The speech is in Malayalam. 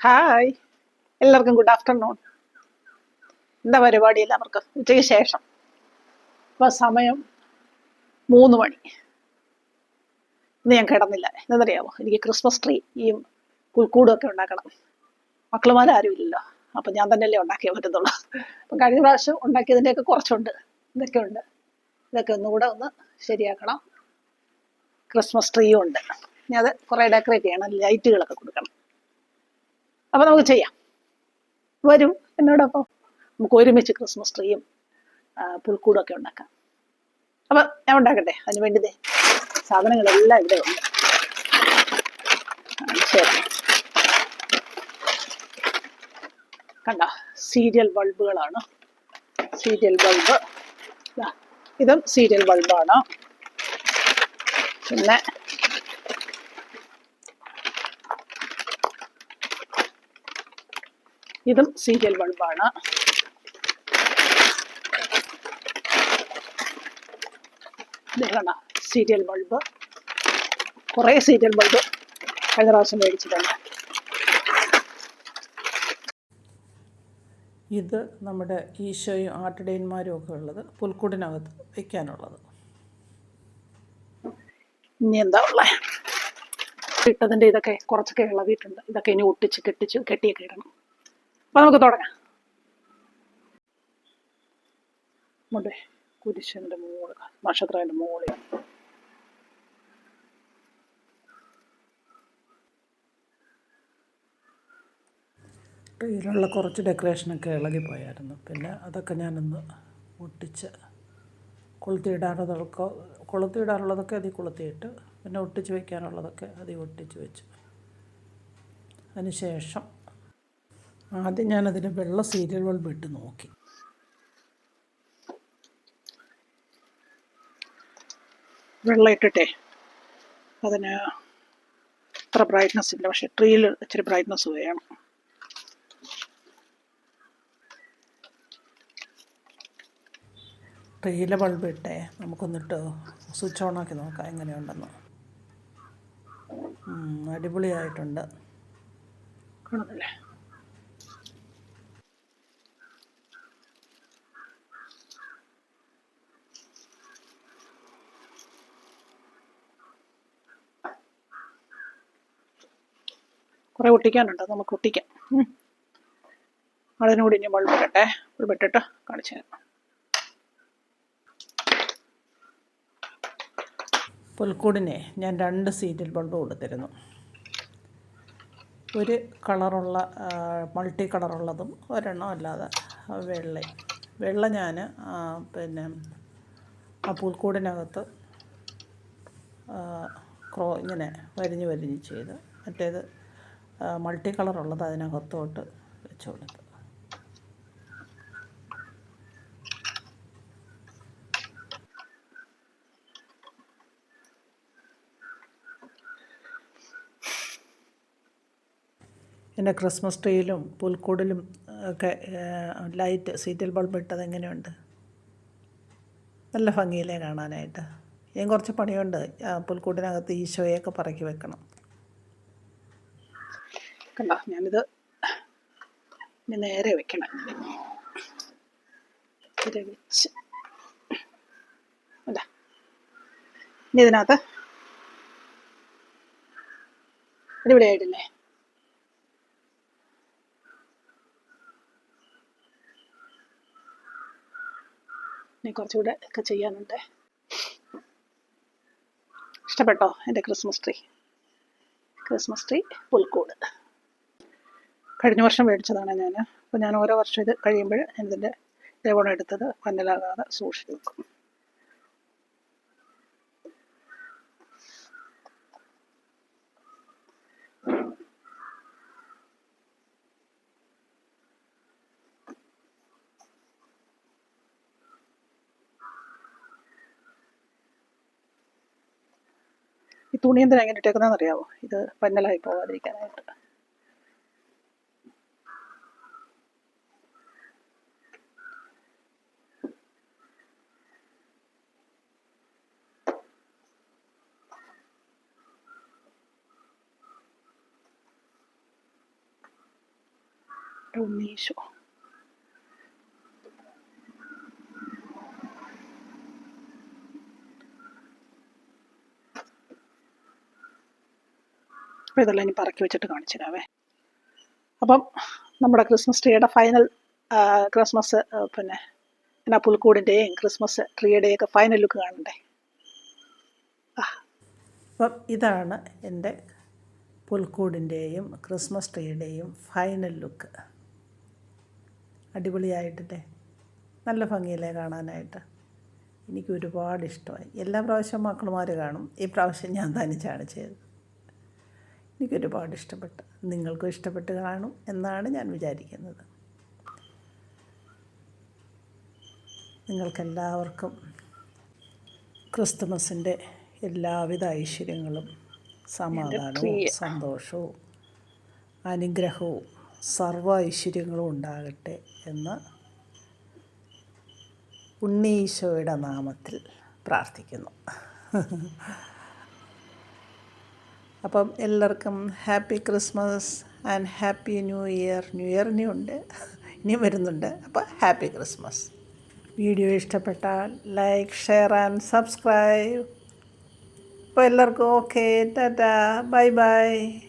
ഹായ് എല്ലാവർക്കും ഗുഡ് ആഫ്റ്റർനൂൺ എന്താ പരിപാടി എല്ലാവർക്കും? ഉച്ചയ്ക്ക് ശേഷം. ഇപ്പം സമയം മൂന്ന് മണി. ഇന്ന് ഞാൻ കിടന്നില്ല. എന്നറിയാമോ എനിക്ക് ക്രിസ്മസ് ട്രീ ഈ പുൽക്കൂടും ഒക്കെ ഉണ്ടാക്കണം. മക്കളുമാരും ഇല്ലല്ലോ. അപ്പം ഞാൻ തന്നെയല്ലേ ഉണ്ടാക്കിയേ പറ്റത്തുള്ളൂ. അപ്പം കഴിഞ്ഞ പ്രാവശ്യം ഉണ്ടാക്കിയതിന്റെയൊക്കെ കുറച്ചുണ്ട്. ഇതൊക്കെ ഉണ്ട്. ഇതൊക്കെ ഒന്നുകൂടെ ഒന്ന് ശരിയാക്കണം. ക്രിസ്മസ് ട്രീയും ഉണ്ട്. ഞാൻ അത് കുറേ ഡെക്കറേറ്റ് ചെയ്യണം. ലൈറ്റുകളൊക്കെ കൊടുക്കണം. അപ്പം നമുക്ക് ചെയ്യാം. വരൂ എന്നോടൊപ്പം. നമുക്ക് ഒരുമിച്ച് ക്രിസ്മസ് ട്രീയും ആ, പുൽക്കൂടും ഒക്കെ ഉണ്ടാക്കാം. അപ്പം ഞാൻ ഉണ്ടാക്കട്ടെ? അതിന് വേണ്ടിതേ സാധനങ്ങളെല്ലാം ഇവിടെ ഉണ്ട്. ശരി. കണ്ട? സീരിയൽ ബൾബുകളാണ്. Serial bulb. ഇതും സീരിയൽ ബൾബാണ്. പിന്നെ ഇതും സീരിയൽ ബൾബാണ് സീരിയൽ ബൾബ് കുറേ സീരിയൽ ബൾബ് കഴിഞ്ഞ പ്രാവശ്യം മേടിച്ചിട്ടുണ്ട്. ഇത് നമ്മുടെ ഈശോയും ആട്ടിടയന്മാരും ഒക്കെ ഉള്ളത് പുൽക്കൂടിനകത്ത് വെക്കാനുള്ളത്. ഇനി എന്താ ഉള്ളത് ഇട്ടതിന്റെ ഇതൊക്കെ കുറച്ചൊക്കെ ഇളവിയിട്ടുണ്ട്. ഇതൊക്കെ ഇനി ഒട്ടിച്ച് കെട്ടിച്ച് കെട്ടിയൊക്കെ ഇടണം. അപ്പം നമുക്ക് തുടങ്ങാം. മുണ്ടേ കുരിശന്റെ മുകളിൽ നക്ഷത്രത്തിന്റെ മുകളിൽ കയ്യിലുള്ള കുറച്ച് ഡെക്കറേഷനൊക്കെ ഇളകിപ്പോയായിരുന്നു. പിന്നെ അതൊക്കെ ഞാനൊന്ന് ഒട്ടിച്ച് കൊളുത്തിയിടാനുള്ളതൊക്കെ കൊളുത്തിയിടാനുള്ളതൊക്കെ അതിൽ കൊളുത്തിയിട്ട് പിന്നെ ഒട്ടിച്ച് വയ്ക്കാനുള്ളതൊക്കെ അതിൽ ഒട്ടിച്ച് വെച്ചു. അതിന് ശേഷം ആദ്യം ഞാനതിന് വെള്ള സീരിയൽ ബൾബ് ഇട്ട് നോക്കി. വെള്ളം ഇട്ടിട്ടേ. അതിന് അത്ര ബ്രൈറ്റ്നസ് ഇല്ല. പക്ഷെ ട്രീയിൽ ഇച്ചിരി ബ്രൈറ്റ്നസ് വേണം. ട്രീയിലെ ബൾബ് ഇട്ടേ. നമുക്കൊന്നിട്ട് സ്വിച്ച് ഓൺ ആക്കി നോക്കാം എങ്ങനെയുണ്ടെന്ന്. അടിപൊളിയായിട്ടുണ്ട്. കാണുന്നില്ലേ? കുറെ ഒട്ടിക്കാനുണ്ട്. നമുക്ക് ഒട്ടിക്കാം. അതിനോട് ഇനി ബൾബ് ഇടട്ടെ. ബൾബ് ഇട്ടിട്ട് കാണിച്ചു തരാം. പുൽക്കൂടിനെ ഞാൻ രണ്ട് സീറ്റിൽ ബൾബ് കൊടുത്തിരുന്നു ഒരു കളറുള്ള മൾട്ടി കളറുള്ളതും ഒരെണ്ണം അല്ലാതെ വെള്ള. വെള്ള ഞാൻ പിന്നെ ആ പുൽക്കൂടിനകത്ത് ക്രോ ഇങ്ങനെ വരിഞ്ഞ് വരിഞ്ഞ് ചെയ്ത് മറ്റേത് മൾട്ടി കളറുള്ളത് അതിനകത്തോട്ട് വെച്ച് കൊടുക്കുക ക്രിസ്മസ് ട്രീയിലും പുൽക്കൂടിലും ഒക്കെ ലൈറ്റ് സീരിയൽ ബൾബ് ഇട്ടത് എങ്ങനെയുണ്ട്? നല്ല ഭംഗിയിലേ കാണാനായിട്ട്. ഞാൻ കുറച്ച് പണിയുണ്ട്. പുൽക്കൂടിനകത്ത് ഈശോയൊക്കെ പറക്കി വെക്കണം. കണ്ട ഞാനിത് നേരെ വെക്കണം. നേരെ വെച്ച്. അല്ല ഇനി ഇതിനകത്ത് അടിപൊളിയായിട്ടില്ലേ? ഇനി കുറച്ചുകൂടെ ഒക്കെ ചെയ്യാനുണ്ട്. ഇഷ്ടപ്പെട്ടോ എന്റെ ക്രിസ്മസ് ട്രീ? ക്രിസ്മസ് ട്രീ പുൽക്കൂട്. കഴിഞ്ഞ വർഷം മേടിച്ചതാണ് ഞാൻ അപ്പോൾ ഞാൻ ഓരോ വർഷം ഇത് കഴിയുമ്പോൾ ഞാനിതിന്റെ ഇതേപോലെ എടുത്തത് പന്നലാകാതെ സൂക്ഷിച്ച് വെക്കും. ഈ തുണി എന്തിനാ ഇങ്ങനെ ഇട്ടേക്കുന്നതെന്ന് അറിയാമോ ഇത് പന്നലായി പോകാതിരിക്കാനായിട്ട് ഉണ്ണീശോ അപ്പോൾ ഇതെല്ലാം ഇനി പറക്കി വെച്ചിട്ട് കാണിച്ചു തരാവേ. അപ്പം നമ്മുടെ ക്രിസ്മസ് ട്രീയുടെ ഫൈനൽ ക്രിസ്മസ് പിന്നെ എന്നാ പുൽക്കൂടിന്റെയും ക്രിസ്മസ് ട്രീയുടെയും ഒക്കെ ഫൈനൽ ലുക്ക് കാണണ്ടേ? അപ്പം ഇതാണ് എന്റെ പുൽക്കൂടിന്റെയും ക്രിസ്മസ് ട്രീയുടെയും ഫൈനൽ ലുക്ക് അടിപൊളിയായിട്ടില്ലേ നല്ല ഭംഗിയില്ലേ കാണാനായിട്ട്. എനിക്ക് ഒരുപാട് ഇഷ്ടമായി. എല്ലാ പ്രാവശ്യവും മക്കളുമാർ കാണും. ഈ പ്രാവശ്യം ഞാൻ തനിച്ചാണ് ചെയ്തത് എനിക്ക് ഒരുപാട് ഇഷ്ടപ്പെട്ടു. നിങ്ങൾക്കും ഇഷ്ടപ്പെട്ട് കാണും എന്നാണ് ഞാൻ വിചാരിക്കുന്നത്. നിങ്ങൾക്കെല്ലാവർക്കും ക്രിസ്തുമസിന്റെ എല്ലാവിധ ഐശ്വര്യങ്ങളും സമാധാനവും സന്തോഷവും അനുഗ്രഹവും സർവ ഐശ്വര്യങ്ങളും ഉണ്ടാകട്ടെ എന്ന് ഉണ്ണീശോയുടെ നാമത്തിൽ പ്രാർത്ഥിക്കുന്നു. അപ്പം എല്ലാവർക്കും happy Christmas and happy new year. New year ഉണ്ട്. ഇനി വരുന്നുണ്ട്. അപ്പോൾ ഹാപ്പി ക്രിസ്മസ്. വീഡിയോ ഇഷ്ടപ്പെട്ടാൽ ലൈക്ക് ഷെയർ ആൻഡ് സബ്സ്ക്രൈബ്. അപ്പോൾ എല്ലാവർക്കും ഓക്കെ. ടാറ്റാ. Bye bye.